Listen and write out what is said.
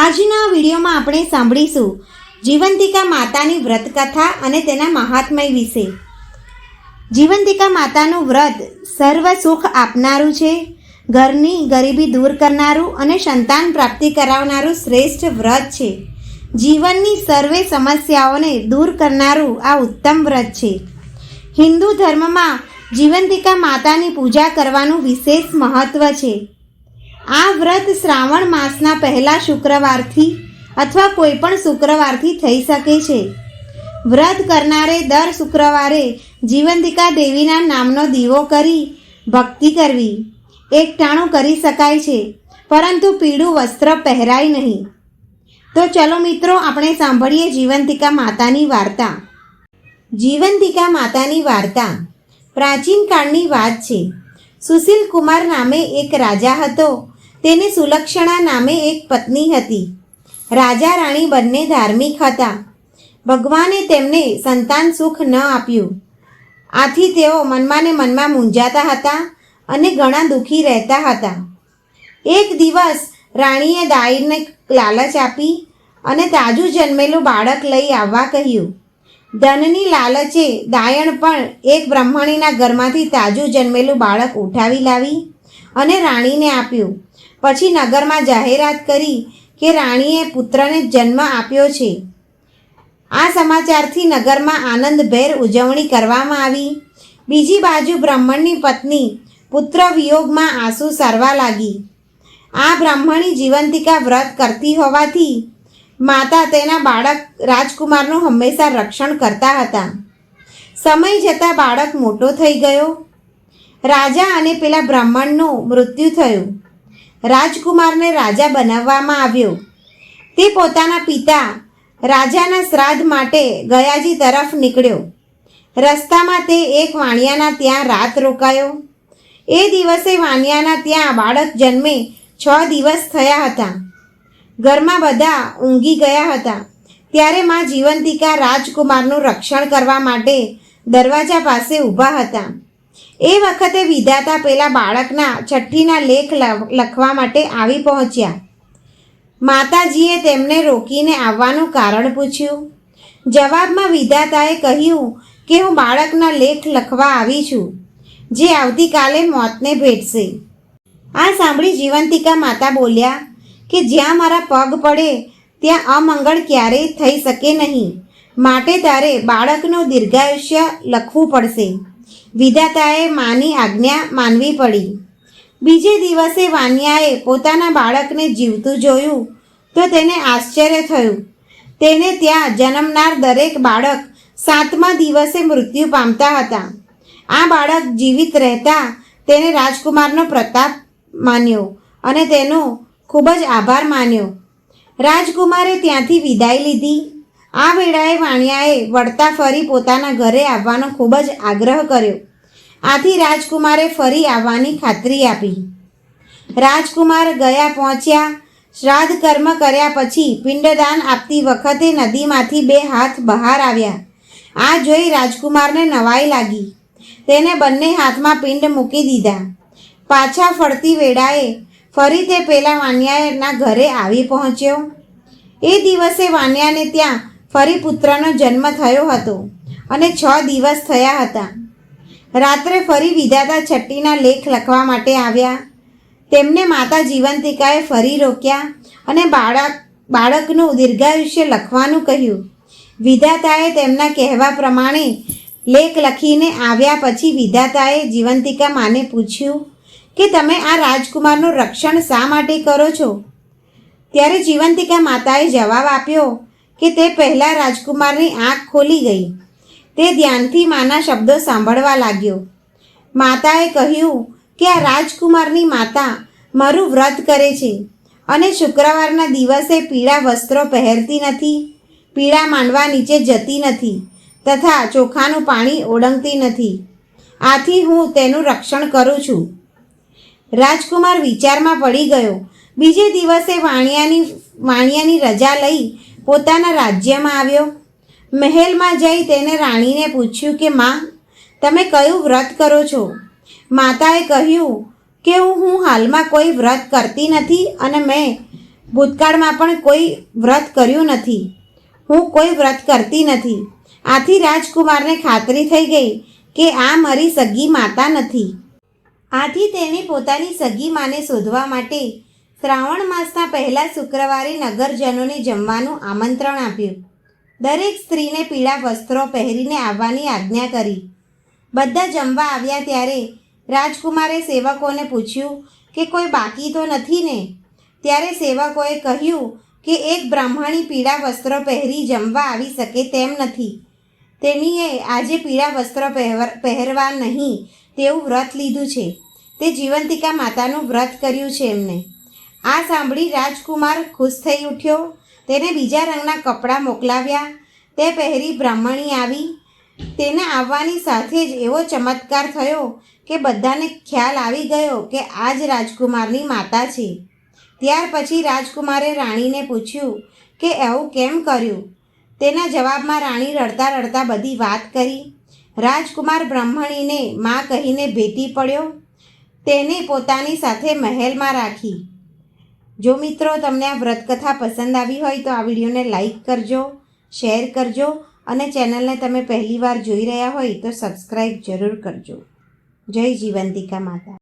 આજના વિડીયોમાં આપણે સાંભળીશું જીવંતિકા માતાની વ્રતકથા અને તેના મહાત્મય વિશે. જીવંતિકા માતાનું વ્રત સર્વ સુખ આપનારું છે. ઘરની ગરીબી દૂર કરનારું અને સંતાન પ્રાપ્તિ કરાવનારું શ્રેષ્ઠ વ્રત છે. જીવનની સર્વે સમસ્યાઓને દૂર કરનારું આ ઉત્તમ વ્રત છે. હિન્દુ ધર્મમાં જીવંતિકા માતાની પૂજા કરવાનું વિશેષ મહત્ત્વ છે. આ વ્રત શ્રાવણ માસના પહેલા શુક્રવારથી અથવા કોઈ પણ શુક્રવારથી થઈ શકે છે. વ્રત કરનારે દર શુક્રવારે જીવંતિકા દેવીના નામનો દીવો કરી ભક્તિ કરવી. એકટાણું કરી શકાય છે, પરંતુ પીળું વસ્ત્ર પહેરાય નહીં. તો ચલો મિત્રો, આપણે સાંભળીએ જીવંતિકા માતાની વાર્તા. જીવંતિકા માતાની વાર્તા. પ્રાચીન કાળની વાત છે. સુશીલ કુમાર નામે એક રાજા હતો. તેને સુલક્ષણા નામે એક પત્ની હતી. રાજા રાણી બંને ધાર્મિક હતા. ભગવાને તેમને સંતાન સુખ ન આપ્યું. આથી તેઓ મનમાં ને મનમાં મૂંઝાતા હતા અને ઘણા દુઃખી રહેતા હતા. એક દિવસ રાણીએ દાઈને લાલચ આપી અને તાજું જન્મેલું બાળક લઈ આવવા કહ્યું. ધનની લાલચે દાયણ પણ એક બ્રાહ્મણીના ઘરમાંથી તાજું જન્મેલું બાળક ઉઠાવી લાવી અને રાણીને આપ્યું. પછી નગરમાં જાહેરાત કરી કે રાણીએ પુત્રને જન્મ આપ્યો છે. આ સમાચારથી નગરમાં આનંદભેર ઉજવણી કરવામાં આવી. બીજી બાજુ બ્રાહ્મણની પત્ની પુત્ર વિયોગમાં આંસુ સારવા લાગી. આ બ્રાહ્મણી જીવંતિકા વ્રત કરતી હોવાથી માતા તેના બાળક રાજકુમારનું હંમેશા રક્ષણ કરતા હતા. સમય જતાં બાળક મોટો થઈ ગયો. રાજા અને પેલા બ્રાહ્મણનું મૃત્યુ થયું. રાજકુમારને રાજા બનાવવામાં આવ્યો. તે પોતાના પિતા રાજાના શ્રાદ્ધ માટે ગયાજી તરફ નીકળ્યો. રસ્તામાં તે એક વાણિયાના ત્યાં રાત રોકાયો. એ દિવસે વાણિયાના ત્યાં બાળક જન્મે છ દિવસ થયા હતા. ઘરમાં બધા ઊંઘી ગયા હતા. ત્યારે માં જીવંતિકા રાજકુમારનું રક્ષણ કરવા માટે દરવાજા પાસે ઊભા હતા. એ વખતે વિધાતા પેલા બાળકના છઠ્ઠીના લેખ લખવા માટે આવી પહોંચ્યા. માતાજીએ તેમને રોકીને આવવાનું કારણ પૂછ્યું. જવાબમાં વિધાતાએ કહ્યું કે હું બાળકના લેખ લખવા આવી છું, જે આવતીકાલે મોતને ભેટશે. આ સાંભળી જીવંતિકા માતા બોલ્યા કે જ્યાં મારા પગ પડે, ત્યાં અમંગળ ક્યારેય થઈ શકે નહીં. માટે તારે બાળકનું દીર્ઘાયુષ્ય લખવું પડશે. વિધાતાએ માની આજ્ઞા માનવી પડી. બીજે દિવસે વાન્યાએ પોતાના બાળકને જીવતું જોયું તો તેને આશ્ચર્ય થયું. તેને ત્યાં જન્મનાર દરેક બાળક સાતમા દિવસે મૃત્યુ પામતા હતા. આ બાળક જીવિત રહેતા તેને રાજકુમારનો પ્રતાપ માન્યો અને તેનો ખૂબ જ આભાર માન્યો. રાજકુમારે ત્યાંથી વિદાય લીધી. આ વેળાએ વાણિયાએ વળતા ફરી પોતાના ઘરે આવવાનો ખૂબ જ આગ્રહ કર્યો. આથી રાજકુમારે ફરી આવવાની ખાતરી આપી. રાજકુમાર ગયા પહોંચ્યા, શ્રાદ્ધ કર્મ કર્યા પછી પિંડદાન આપતી વખતે નદીમાંથી બે હાથ બહાર આવ્યા. આ જોઈ રાજકુમારને નવાઈ લાગી. તેને બંને હાથમાં પિંડ મૂકી દીધા. પાછા ફરતી વેળાએ ફરી તે પેલા વાણિયાના ઘરે આવી પહોંચ્યો. એ દિવસે વાણિયાને ત્યાં ફરી પુત્રનો જન્મ થયો હતો અને છ દિવસ થયા હતા. રાત્રે ફરી વિધાતા છઠ્ઠીના લેખ લખવા માટે આવ્યા. તેમને માતા જીવંતિકાએ ફરી રોક્યા અને બાળક, બાળકનું દીર્ઘાયુષ્ય લખવાનું કહ્યું. વિધાતાએ તેમના કહેવા પ્રમાણે લેખ લખીને આવ્યા પછી વિધાતાએ જીવંતિકા માને પૂછ્યું કે તમે આ રાજકુમારનું રક્ષણ શા માટે કરો છો? ત્યારે જીવંતિકા માતાએ જવાબ આપ્યો કે તે પહેલાં રાજકુમારની આંખ ખોલી ગઈ. તે ધ્યાનથી માના શબ્દો સાંભળવા લાગ્યો. માતાએ કહ્યું કે આ રાજકુમારની માતા મારું વ્રત કરે છે અને શુક્રવારના દિવસે પીળા વસ્ત્રો પહેરતી નથી, પીળા માંડવા નીચે જતી નથી તથા ચોખાનું પાણી ઓળંગતી નથી. આથી હું તેનું રક્ષણ કરું છું. રાજકુમાર વિચારમાં પડી ગયો. બીજે દિવસે વાણિયાની વાણિયાની રજા લઈ પોતાના રાજ્યમાં આવ્યો. મહેલમાં જઈ તેને રાણીને પૂછ્યું કે, માં, તમે કયું વ્રત કરો છો? માતાએ કહ્યું કે, હું હું હાલમાં કોઈ વ્રત કરતી નથી અને મેં ભૂતકાળમાં પણ કોઈ વ્રત કર્યું નથી. હું કોઈ વ્રત કરતી નથી. આથી રાજકુમારને ખાતરી થઈ ગઈ કે આ મારી સગી માતા નથી. આથી તેણે પોતાની સગી માને શોધવા માટે શ્રાવણ માસના પહેલા શુક્રવારે નગરજનોને જમવાનું આમંત્રણ આપ્યું. દરેક સ્ત્રીને પીળા વસ્ત્રો પહેરીને આવવાની આજ્ઞા કરી. બધા જમવા આવ્યા ત્યારે રાજકુમારે સેવકોને પૂછ્યું કે કોઈ બાકી તો નથી ને? ત્યારે સેવકોએ કહ્યું કે એક બ્રાહ્મણી પીળા વસ્ત્રો પહેરી જમવા આવી શકે તેમ નથી. તેણીએ આજે પીળા વસ્ત્રો પહેર, પહેરવા નહીં તેવું વ્રત લીધું છે. તે જીવંતિકા માતાનું વ્રત કર્યું છે એમને. આ સાંભળી રાજકુમાર ખુશ થઈ ઉઠ્યો. તેને બીજા રંગના કપડાં મોકલાવ્યા. તે પહેરી બ્રાહ્મણી આવી. તેને આવવાની સાથે જ એવો ચમત્કાર થયો કે બધાને ખ્યાલ આવી ગયો કે આ જ રાજકુમારની માતા છે. ત્યાર પછી રાજકુમારે રાણીને પૂછ્યું કે એવું કેમ કર્યું? તેના જવાબમાં રાણી રડતા રડતા બધી વાત કરી. રાજકુમાર બ્રાહ્મણીને માં કહીને ભેટી પડ્યો. તેને પોતાની સાથે મહેલમાં રાખી. જો મિત્રો તમને આ વ્રતકથા પસંદ આવી હોય તો આ વિડીયોને લાઈક કરજો, શેર કરજો અને ચેનલને તમે પહેલીવાર જોઈ રહ્યા હોય તો સબસ્ક્રાઈબ જરૂર કરજો. જય જીવંતિકા માતા.